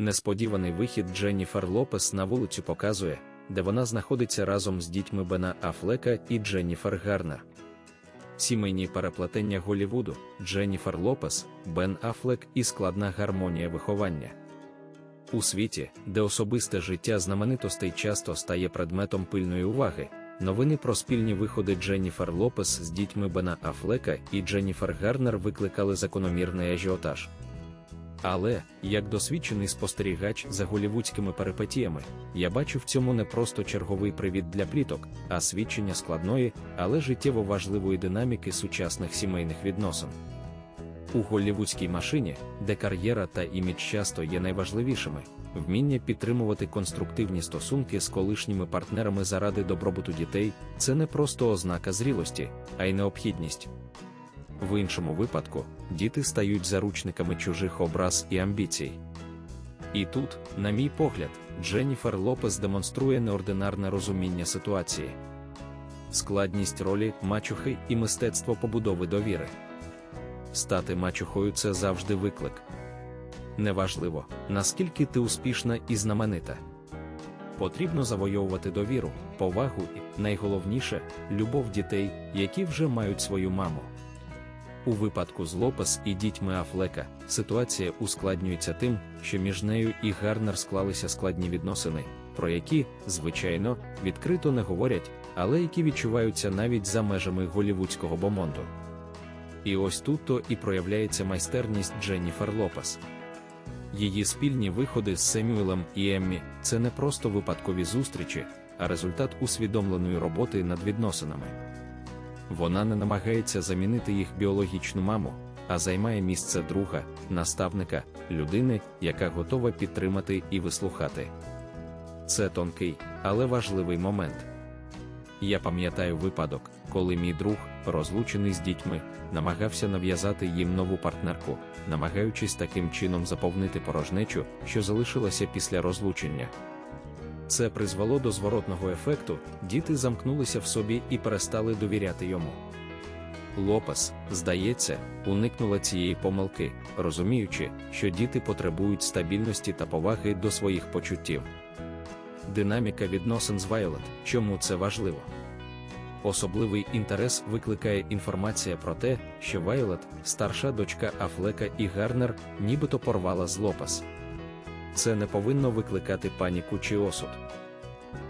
Несподіваний вихід Дженніфер Лопес на вулицю показує, де вона знаходиться разом з дітьми Бена Афлека і Дженніфер Гарнер. Сімейні переплетення Голівуду, Дженніфер Лопес, Бен Афлек і складна гармонія виховання. У світі, де особисте життя знаменитостей часто стає предметом пильної уваги, новини про спільні виходи Дженніфер Лопес з дітьми Бена Афлека і Дженніфер Гарнер викликали закономірний ажіотаж. Але, як досвідчений спостерігач за голівудськими перипетіями, я бачу в цьому не просто черговий привід для пліток, а свідчення складної, але життєво важливої динаміки сучасних сімейних відносин. У голлівудській машині, де кар'єра та імідж часто є найважливішими, вміння підтримувати конструктивні стосунки з колишніми партнерами заради добробуту дітей це не просто ознака зрілості, а й необхідність. В іншому випадку, діти стають заручниками чужих образ і амбіцій. І тут, на мій погляд, Дженніфер Лопес демонструє неординарне розуміння ситуації, складність ролі мачухи і мистецтво побудови довіри. Стати мачухою це завжди виклик. Неважливо, наскільки ти успішна і знаменита. Потрібно завойовувати довіру, повагу і, найголовніше, любов дітей, які вже мають свою маму. У випадку з Лопес і дітьми Афлека ситуація ускладнюється тим, що між нею і Гарнер склалися складні відносини, про які, звичайно, відкрито не говорять, але які відчуваються навіть за межами голівудського бомонду. І ось тут то і проявляється майстерність Дженніфер Лопес. Її спільні виходи з Семюелем і Еммі це не просто випадкові зустрічі, а результат усвідомленої роботи над відносинами. Вона не намагається замінити їх біологічну маму, а займає місце друга, наставника, людини, яка готова підтримати і вислухати. Це тонкий, але важливий момент. Я пам'ятаю випадок, коли мій друг, розлучений з дітьми, намагався нав'язати їм нову партнерку, намагаючись таким чином заповнити порожнечу, що залишилася після розлучення. Це призвело до зворотного ефекту, діти замкнулися в собі і перестали довіряти йому. Лопес, здається, уникнула цієї помилки, розуміючи, що діти потребують стабільності та поваги до своїх почуттів. Динаміка відносин з Вайлет, чому це важливо? Особливий інтерес викликає інформація про те, що Вайлет, старша дочка Афлека і Гарнер, нібито порвала з Лопес. Це не повинно викликати паніку чи осуд.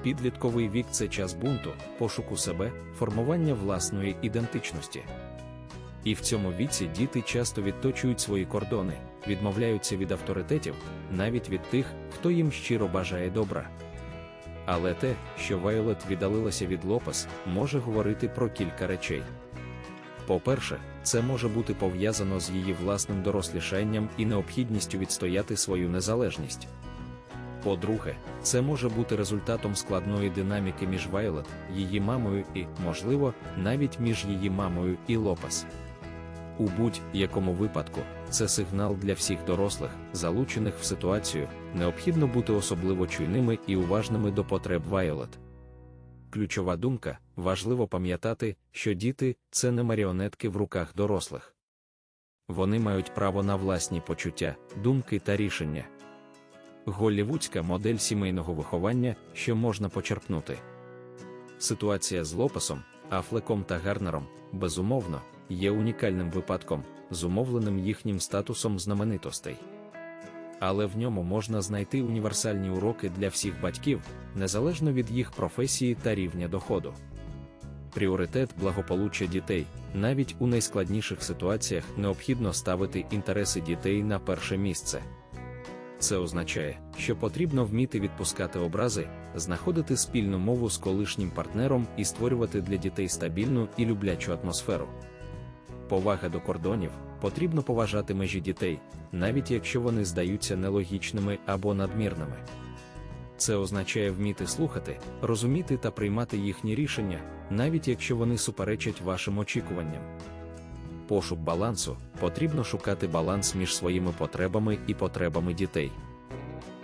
Підлітковий вік це час бунту, пошуку себе, формування власної ідентичності. І в цьому віці діти часто відточують свої кордони, відмовляються від авторитетів, навіть від тих, хто їм щиро бажає добра. Але те, що Вайолет віддалилася від Лопес, може говорити про кілька речей. По-перше, це може бути пов'язано з її власним дорослішанням і необхідністю відстояти свою незалежність. По-друге, це може бути результатом складної динаміки між Вайлет, її мамою і, можливо, навіть між її мамою і Лопес. У будь-якому випадку, це сигнал для всіх дорослих, залучених в ситуацію, необхідно бути особливо чуйними і уважними до потреб Вайолет. Ключова думка важливо пам'ятати, що діти це не маріонетки в руках дорослих. Вони мають право на власні почуття, думки та рішення. Голлівудська модель сімейного виховання, що можна почерпнути. Ситуація з Лопесом, Афлеком та Гарнером, безумовно, є унікальним випадком, зумовленим їхнім статусом знаменитостей. Але в ньому можна знайти універсальні уроки для всіх батьків, незалежно від їх професії та рівня доходу. Пріоритет благополуччя дітей, навіть у найскладніших ситуаціях необхідно ставити інтереси дітей на перше місце. Це означає, що потрібно вміти відпускати образи, знаходити спільну мову з колишнім партнером і створювати для дітей стабільну і люблячу атмосферу. Повага до кордонів потрібно поважати межі дітей, навіть якщо вони здаються нелогічними або надмірними. Це означає вміти слухати, розуміти та приймати їхні рішення, навіть якщо вони суперечать вашим очікуванням. Пошук балансу потрібно шукати баланс між своїми потребами і потребами дітей.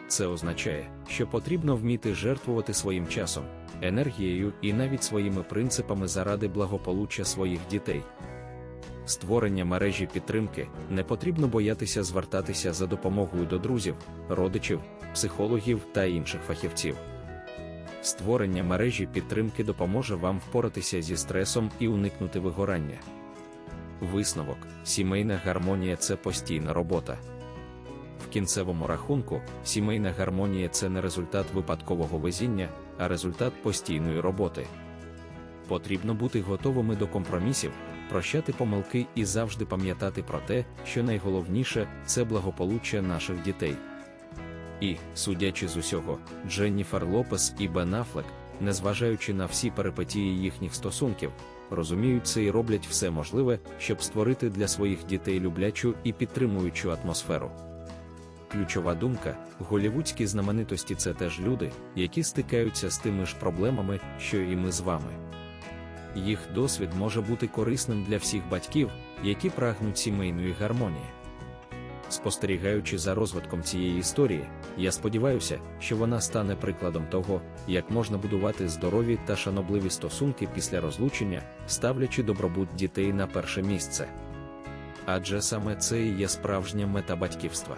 Це означає, що потрібно вміти жертвувати своїм часом, енергією і навіть своїми принципами заради благополуччя своїх дітей. Створення мережі підтримки, не потрібно боятися звертатися за допомогою до друзів, родичів, психологів та інших фахівців. Створення мережі підтримки допоможе вам впоратися зі стресом і уникнути вигорання. Висновок: сімейна гармонія це постійна робота. В кінцевому рахунку, сімейна гармонія це не результат випадкового везіння, а результат постійної роботи. Потрібно бути готовими до компромісів, прощати помилки і завжди пам'ятати про те, що найголовніше це благополуччя наших дітей. І, судячи з усього, Дженніфер Лопес і Бен Аффлек, незважаючи на всі перипетії їхніх стосунків, розуміють це і роблять все можливе, щоб створити для своїх дітей люблячу і підтримуючу атмосферу. Ключова думка: голівудські знаменитості це теж люди, які стикаються з тими ж проблемами, що і ми з вами. Їх досвід може бути корисним для всіх батьків, які прагнуть сімейної гармонії. Спостерігаючи за розвитком цієї історії, я сподіваюся, що вона стане прикладом того, як можна будувати здорові та шанобливі стосунки після розлучення, ставлячи добробут дітей на перше місце. Адже саме це і є справжня мета батьківства.